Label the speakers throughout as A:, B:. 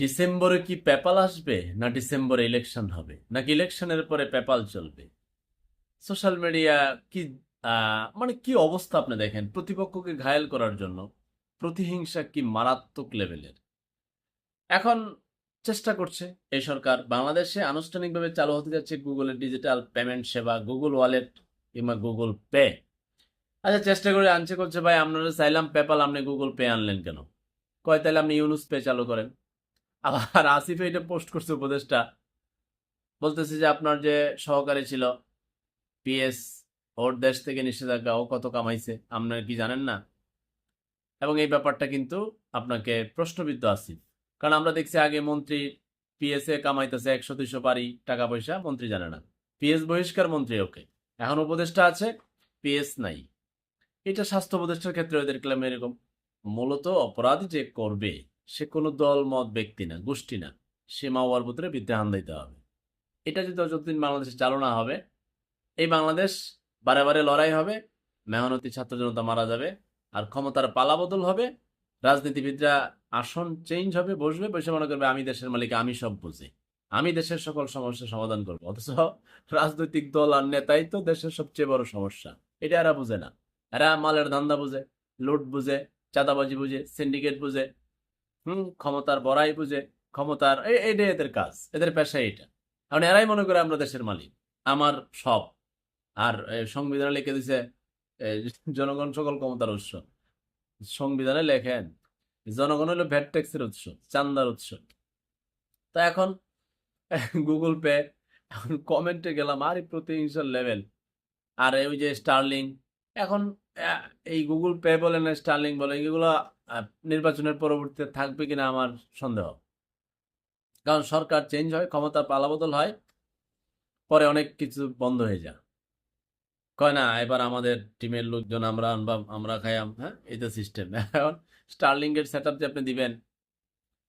A: ডিসেম্বরে কি পেপাল আসবে না ডিসেম্বরে ইলেকশন হবে? নাকি ইলেকশনের পরে পেপাল চলবে? সোশ্যাল মিডিয়া কি মানে কি অবস্থা আপনি দেখেন? প্রতিপক্ষকে ঘায়েল করার জন্য প্রতিহিংসা কি মারাত্মক লেভেলের? এখন চেষ্টা করছে এই সরকার। বাংলাদেশে আনুষ্ঠানিকভাবে চালু হতে যাচ্ছে গুগলের ডিজিটাল পেমেন্ট সেবা, গুগল ওয়ালেট কিংবা গুগল পে। আচ্ছা চেষ্টা করে আনছে করছে ভাই, আপনারা চাইলাম পেপাল, আপনি গুগল পে আনলেন কেন? কয় তাহলে আপনি ইউনুস পে চালু করেন। আবার আসিফ এটা পোস্ট করছে উপদেশটা। বলতেছে যে আপনার যে সহকারী ছিল পিএস ওর দেশ থেকে নিষেধাজ্ঞা, ও কত কামাইছে, আপনার কি জানেন না? এবং এই ব্যাপারটা কিন্তু আপনাকে প্রশ্নবিদ্ধ আসিফ। কারণ আমরা দেখছি আগে মন্ত্রী পিএস এ কামাইতেছে একশো, দুইশো পারি টাকা পয়সা, মন্ত্রী জানে না। পিএস বহিষ্কার মন্ত্রী, ওকে। এখন উপদেষ্টা আছে পিএস নাই। এটা স্বাস্থ্য উপদেষ্টার ক্ষেত্রে ওদের ক্লেম এরকম। মূলত অপরাধ যে করবে সে কোনো দল, মত, ব্যক্তি না, গোষ্ঠী না। সে মাওয়ার ভিতরে বিদ্যাহান দিতে হবে। এটা যদি যতদিন বাংলাদেশে চালু না হবে, এই বাংলাদেশ বারে বারে লড়াই হবে, মেহনতি ছাত্র জনতা মারা যাবে, আর ক্ষমতার পালাবদল হবে, রাজনীতিবিদরা আসন চেঞ্জ হবে, বসবে, বসে মনে করবে, আমি দেশের মালিক, আমি সব বুঝি। আমি দেশের সকল সমস্যার সমাধান করব। অথচ রাজনৈতিক দল আর নেতাই তো দেশের সবচেয়ে বড় সমস্যা। এটা এরা বুঝে না। এরা মালের ধান্দা বুঝে, লুট বুঝে, চাঁদাবাজি বুঝে সিন্ডিকেট বুঝে হুম, ক্ষমতার বড়াই বুঝে, ক্ষমতার, এ- এটাই এদের কাজ, এদের পেশা এটা কারণ এরাই মনে করে আমরা দেশের মালিক, আমার সব। আর সংবিধানে লিখে দিছে জনগণ সকল ক্ষমতার উৎস। সংবিধানে লেখেন, জনগণ হলো ভ্যাট ট্যাক্সের উৎস, চান্দার উৎস। তা এখন, গুগল পে, এখন কমেন্টে গেলাম, আরে প্রতিহিংসার লেভেল। আর ওই যে স্টারলিং, এখন এই গুগল পে বলেন স্টারলিং বলে, এগুলো নির্বাচনের পরবর্তীতে থাকবে কিনা আমার সন্দেহ। কারণ সরকার চেঞ্জ হয়, ক্ষমতার পালাবদল হয়, পরে অনেক কিছু বন্ধ হয়ে যায়। কয় না, এবার আমাদের টিমের লোকজন আমরা আনবাম, আমরা খাইয়াম হ্যাঁ? এই তো সিস্টেম এখন স্টারলিং এর সেট যে আপনি দিবেন,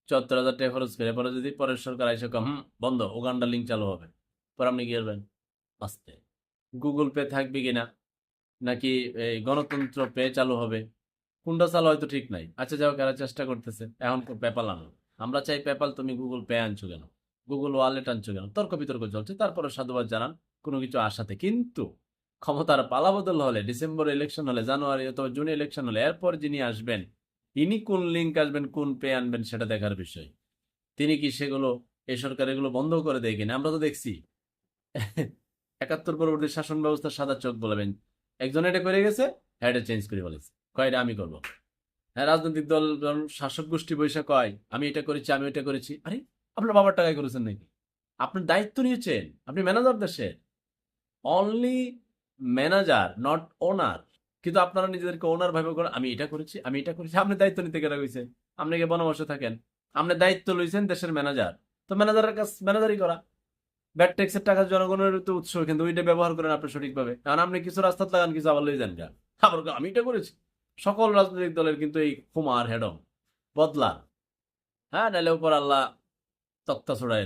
A: চুয়াত্তর হাজার টাকা খরচ করে, পরে যদি পরের সরকার এসে কম বন্ধ ওগান্ডা লিঙ্ক চালু হবে। পরে আপনি করবেন? আস্তে গুগল পে থাকবে কিনা? নাকি এই গণতন্ত্র পে চালু হবে? কোনটা চালু হয়তো ঠিক নাই। আচ্ছা যাও এরা চেষ্টা করতেছে। এখন পেপাল আনো আমরা চাই পেপাল তুমি গুগল পে আনছো কেন? গুগল ওয়ালেট আনছো কেন? তর্ক বিতর্ক চলছে। তারপরে সাধুবাদ জানান, কোনো কিছু আশাতে। কিন্তু ক্ষমতার পালাবদল হলে ডিসেম্বর ইলেকশন হলে জানুয়ারি অথবা জুন ইলেকশন হলে, এরপর যিনি আসবেন, ইনি কোন লিঙ্ক আসবেন, কোন পে আনবেন, সেটা দেখার বিষয়। তিনি কি সেগুলো এই সরকার এগুলো বন্ধ করে দেয় কিনা? আমরা তো দেখছি। একাত্তর পরবর্তী শাসন ব্যবস্থা সাদা চোখ বলবেন। একজন এটা করে গেছে হ্যাঁ এটা চেঞ্জ করে বলেছে কয় এটা আমি করব? হ্যাঁ রাজনৈতিক দল শাসক গোষ্ঠী বৈশা কয়, আমি এটা করেছি, আমি এটা করেছি। আরে, আপনার বাবার টাকায় করেছেন নাকি? আপনার দায়িত্ব নিয়েছেন আপনি ম্যানেজার দেশের। অনলি ম্যানেজার নট ওনার কিন্তু আপনারা নিজেদেরকে ওনার ভাবে করেন, আমি এটা করেছি, আমি এটা করেছি, আপনি দায়িত্ব নিতে কেন হয়েছে আপনি কি বনবসে থাকেন, আপনি দায়িত্ব লইছেন দেশের ম্যানেজার তো ম্যানেজারের কাজ ম্যানেজারই করা। ব্যাট ট্যাক্সের টাকা জনগণের তো উৎস, কিন্তু ওইটা ব্যবহার করেন আপনি সঠিকভাবে। কারণ আপনি কিছু রাস্তা লাগান, কিছু আবার লই যান আবার আমি এটা করেছি। সকল রাজনৈতিক দলের কিন্তু এই কুমার হেডম বদলা হ্যাঁ নাহলে উপর আল্লাহ তক্তা ছড়াই